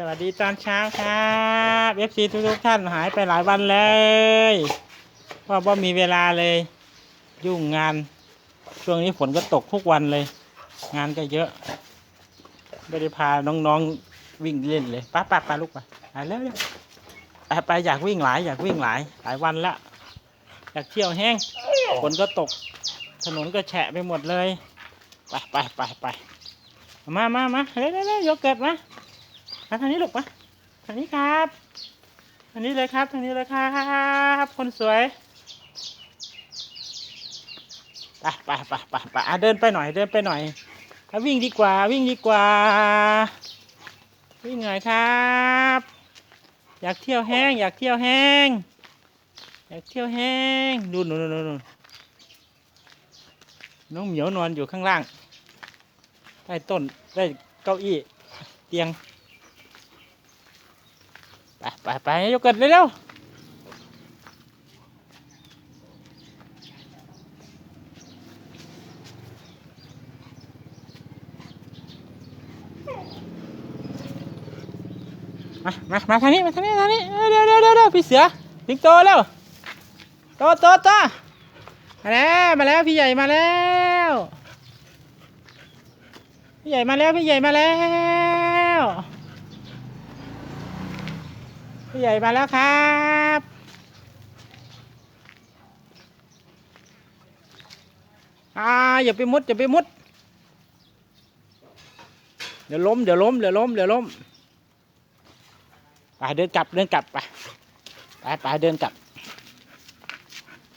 สวัสดีตอนเช้าครับเอฟซีทุกๆท่านหายไปหลายวันเลยเพราะว่ามีเวลาเลย ยุ่งงาน ช่วงนี้ฝนก็ตกทุกวันเลย งานก็เยอะไม่ได้พาน้องๆวิ่งเล่นเลยป้าป้าป้าลูกไปไปเร็วๆไปไปอยากวิ่งหลายอยากวิ่งหลายหลายวันละอยากเที่ยวแห้งฝนก็ตก ถนนก็แฉะไปหมดเลย ไปไปไปไปมามามาเร็วเร็วเร็วโยเกิร์ตมา มาทางนี้ลูกมาทางนี้ครับทางนี้เลยครับทางนี้เลยครับคนสวยไปไปไปไปไปเดินไปหน่อยเดินไปหน่อยวิ่งดีกว่าวิ่งดีกว่า วิ่งหน่อยครับ อยากเที่ยวแห้ง อยากเที่ยวแห้ง อยากเที่ยวแห้งดูนู่นนู่นนู่นน้องเหมียวนอนอยู่ข้างล่างใต้ต้นใต้เก้าอี้เตียง ไปไปไปโยเกิร์ตเร็วมามามาทางนี้ มาทางนี้ ทางนี้ เร็วเร็วเร็วเร็วพี่เสือสิงโตเร็วโตโตโตมาแล้ว มาแล้ว พี่ใหญ่มาแล้ว พี่ใหญ่มาแล้ว พี่ใหญ่มาแล้ว ผู้ใหญ่มาแล้วครับ อ่าอย่าไปมุดอย่าไปมุด เดี๋ยวล้มเดี๋ยวล้มเดี๋ยวล้มเดี๋ยวล้มไปเดินกลับเดินกลับไปไปไปเดินกลับ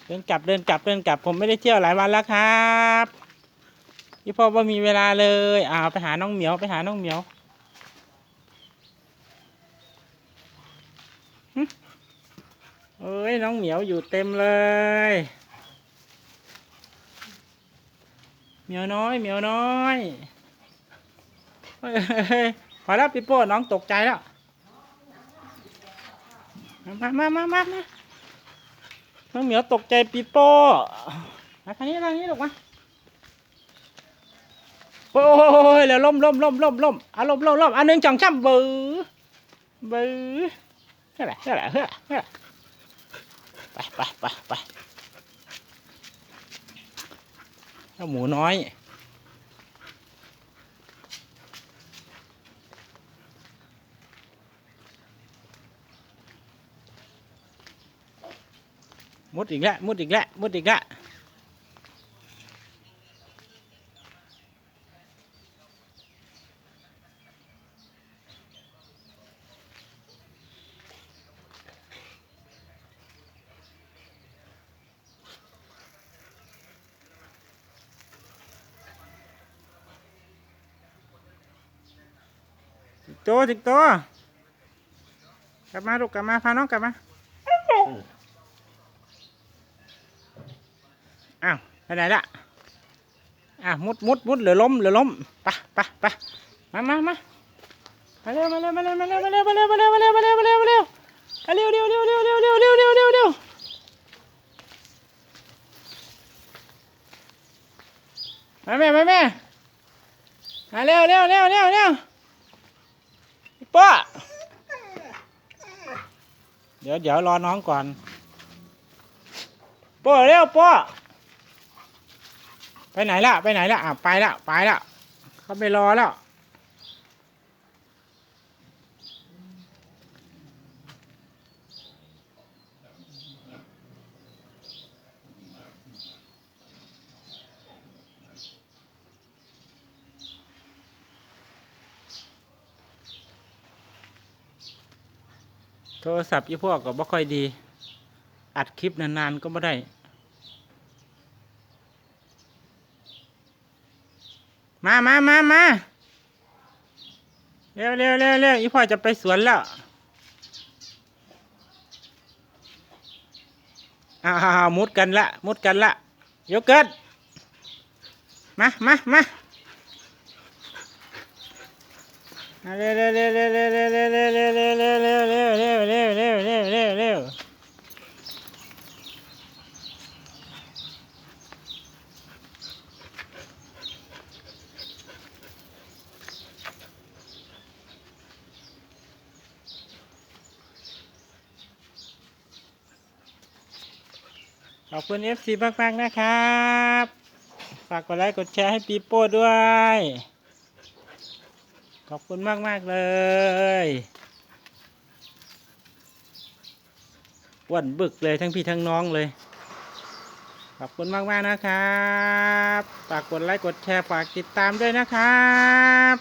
เดินกลับเดินกลับเดินกลับ ผมไม่ได้เที่ยวหลายวันแล้วครับพี่พ่อว่ามีเวลาเลยอ่าไปหาน้องเหมียวไปหาน้องเหมียว เอ้ยน้องเหมียวอยู่เต็มเลย เหมียวน้อยเหมียวน้อยเฮ้ยพอแล้วปีโป้น้องตกใจแล้ว มามามามามาน้องเหมียวตกใจปีโป้มาทางนี้ทางนี้ลูกมาโอ้ยแล้วล้มล้มล้มล้มล้มอะล้มล้มล้มอันหนึ่งจ่องช่ำบื้อบื้อเฮ้ยเฮ้ยเฮ้ยเฮ้ยไป ไปไปไปเจ้าหมูน้อย มุดอีกแล้วมุดอีกแล้วมุดอีกแล้ว โตสิงโตกลับมาลูกกลับมาพาน้องกลับมาอ้าวไปไหนละอ้าวมุดมุดมุดเหลือล้มเหลือล้มไปไปไปมามามามาเร็วมาเร็วมาเร็วมาเร็วมาเร็วมาเร็วมาเร็วมาเร็วมาเร็วมาเร็วมาเร็วมาเร็วเร็วเร็วเร็วเร็วเร็วเร็วเร็วเร็วมาแม่มาแม่มาเร็วเร็วเร็วเร็วเร็ว ป้าเดี๋ยวเดี๋ยวรอน้องก่อนป้าเร็วป้าไปไหนละไปไหนละอะไปละไปละเขาไปรอแล้ว โทรศัพท์ยี่พวกก็บ่ค่อยดี อัดคลิปนานๆก็ไม่ได้ มามามามาเร็วเร็วเร็วเร็วอีพ่อจะไปสวนแล้วอ้าวมุดกันละ มุดกันละโยเกิร์ตมามามา เร็วเร็วเร็วเร็วเร็วเร็วเร็วเร็วเร็วเร็วขอบคุณ FC มากๆนะครับ ฝากกดไลค์กดแชร์ให้ปีโป้ด้วย ขอบคุณมากมากเลยอ้วนบึกเลยทั้งพี่ทั้งน้องเลย ขอบคุณมากมากนะครับ ฝากกดไลค์กดแชร์ฝากติดตามด้วยนะครับ